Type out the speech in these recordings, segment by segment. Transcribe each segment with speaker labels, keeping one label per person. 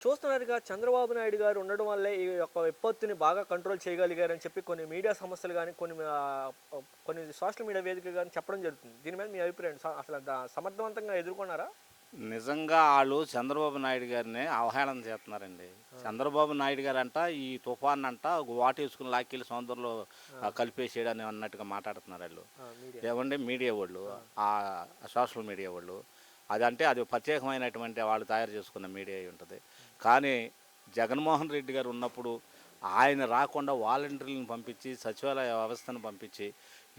Speaker 1: చూస్తున్నారుగా చంద్రబాబు నాయుడు గారు ఉండడం వల్లే ఈ యొక్క విపత్తుని బాగా కంట్రోల్ చేయగలిగారని చెప్పి కొన్ని మీడియా సంస్థలు కానీ కొన్ని కొన్ని సోషల్ మీడియా వేదికలు కానీ చెప్పడం జరుగుతుంది. దీని మీద మీ అభిప్రాయం అసలు సమర్థవంతంగా ఎదుర్కొన్నారా?
Speaker 2: నిజంగా వాళ్ళు చంద్రబాబు నాయుడు గారిని అవహేళన చేస్తున్నారండి. చంద్రబాబు నాయుడు గారు అంట ఈ తుఫాన్ అంట వాటేసుకుని లాక్కెళ్ళి సముద్రంలో ఆ, కలిపేసేయడని అన్నట్టుగా మాట్లాడుతున్నారు వాళ్ళు. ఏమంటే మీడియా. వాళ్ళు ఆ సోషల్ మీడియా వాళ్ళు. అదంటే అది ప్రత్యేకమైనటువంటి వాళ్ళు తయారు చేసుకున్న మీడియా ఉంటుంది. కానీ జగన్మోహన్ రెడ్డి గారు ఉన్నప్పుడు ఆయన రాకుండా వాలంటీర్లను పంపించి సచివాలయ వ్యవస్థను పంపించి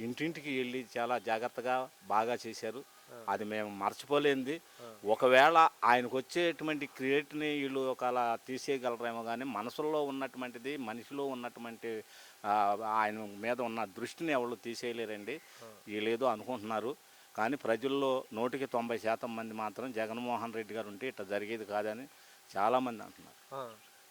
Speaker 2: ఇంటింటికి వెళ్ళి చాలా జాగ్రత్తగా బాగా చేశారు. అది మేము మర్చిపోలేనిది. ఒకవేళ ఆయనకు వచ్చేటువంటి క్రియేట్ని వీళ్ళు ఒకలా తీసేయగలరేమో కానీ మనసులో ఉన్నటువంటిది మనిషిలో ఉన్నటువంటి ఆయన మీద ఉన్న దృష్టిని ఎవరు తీసేయలేరండి. వీళ్ళేదో అనుకుంటున్నారు. కానీ ప్రజల్లో నూటికి తొంభై శాతం మంది మాత్రం జగన్మోహన్ రెడ్డి గారు ఉంటే ఇట్లా జరిగేది కాదని చాలామంది అంటున్నారు.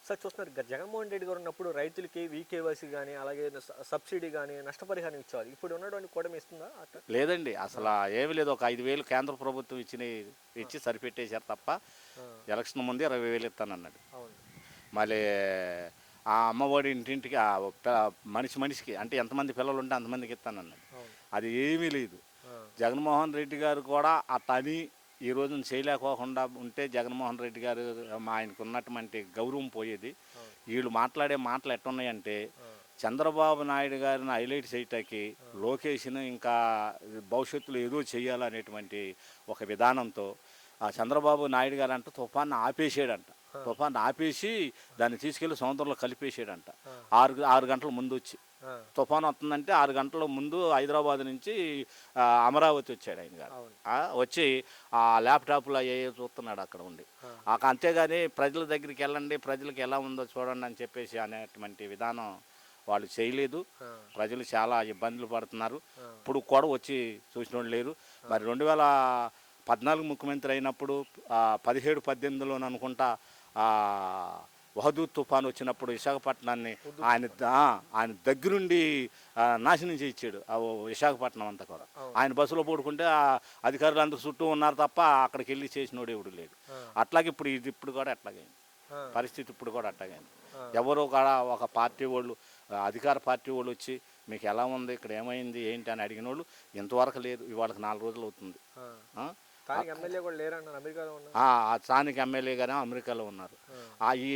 Speaker 1: సార్ చూస్తున్నారు జగన్మోహన్ రెడ్డి గారు ఉన్నప్పుడు రైతులకి వీకేవైసీ కానీ అలాగే సబ్సిడీ కానీ నష్టపరిహారం ఇచ్చేవారు ఇప్పుడు ఉన్నటువంటి కూటమి ఇస్తుందా
Speaker 2: లేదండి అసలు ఏమి లేదు. ఒక ఐదు వేలు కేంద్ర ప్రభుత్వం ఇచ్చిన ఇచ్చి సరిపెట్టేశారు తప్ప ఎలక్షన్ ముందే ఇరవై వేలు ఇస్తానన్నాడు. మళ్ళీ ఆ అమ్మఒడి ఇంటింటికి మనిషి మనిషికి అంటే ఎంతమంది పిల్లలు ఉంటే అంతమందికి ఇస్తానన్నాడు. అది ఏమీ లేదు. జగన్మోహన్ రెడ్డి గారు కూడా అట్ట అని ఈ రోజున చేయలేకోకుండా ఉంటే జగన్మోహన్ రెడ్డి గారు ఆయనకు ఉన్నటువంటి గౌరవం పోయేది. వీళ్ళు మాట్లాడే మాటలు ఎట్టున్నాయంటే
Speaker 1: ఆ,
Speaker 2: చంద్రబాబు నాయుడు గారిని హైలైట్ చేయటానికి లోకేష్ను ఇంకా భవిష్యత్తులో ఏదో చేయాలనేటువంటి ఒక విధానంతో ఆ చంద్రబాబు నాయుడు గారు అంట తుఫాన్ని ఆపేసాడంట తుఫాన్ని ఆపేసి దాన్ని తీసుకెళ్ళి సముద్రంలో కలిపేసాడంట. ఆరు ఆరు గంటల ముందు వచ్చి. తుఫాన్ వస్తుందంటే ఆరు గంటల ముందు హైదరాబాద్ నుంచి అమరావతి వచ్చాడు ఆయన గారు. వచ్చి ఆ ల్యాప్టాప్లో ఏ చూస్తున్నాడు అక్కడ ఉండి. అంతేగాని ప్రజల దగ్గరికి వెళ్ళండి ప్రజలకు ఎలా ఉందో చూడండి అని చెప్పేసి అనేటువంటి విధానం వాళ్ళు చేయలేదు. ప్రజలు చాలా ఇబ్బందులు పడుతున్నారు. ఇప్పుడు కూడా వచ్చి చూసిన లేరు. మరి రెండు వేల పద్నాలుగు ముఖ్యమంత్రి అయినప్పుడు పదిహేడు పద్దెనిమిదిలో అనుకుంటా ఆ, వహదూద్ తుఫాన్ వచ్చినప్పుడు విశాఖపట్నాన్ని ఆయన ఆయన దగ్గరుండి నాశనం చేయించాడు విశాఖపట్నం అంతా కూడా. ఆయన బస్సులో పడుకుంటే ఆ అధికారులు అందరూ చుట్టూ ఉన్నారు తప్ప అక్కడికి వెళ్ళి చేసినోడు ఎవడు లేడు. అట్లాగే ఇప్పుడు ఇది ఇప్పుడు కూడా అట్లాగే
Speaker 1: ఆ,
Speaker 2: పరిస్థితి ఇప్పుడు కూడా అట్లాగే
Speaker 1: ఆ.
Speaker 2: ఎవరో కూడా ఒక పార్టీ వాళ్ళు అధికార పార్టీ వాళ్ళు వచ్చి మీకు ఎలా ఉంది? ఇక్కడ ఏమైంది? ఏంటి? అని అడిగిన వాళ్ళు ఇంతవరకు లేదు. ఇవాళకి నాలుగు రోజులు అవుతుంది?
Speaker 1: స్థానిక ఎమ్మెల్యే కూడా లేరన్నారు అమెరికాలో ఉన్నారు.
Speaker 2: స్థానిక ఎమ్మెల్యే గారు అమెరికాలో ఉన్నారు. ఆ ఈ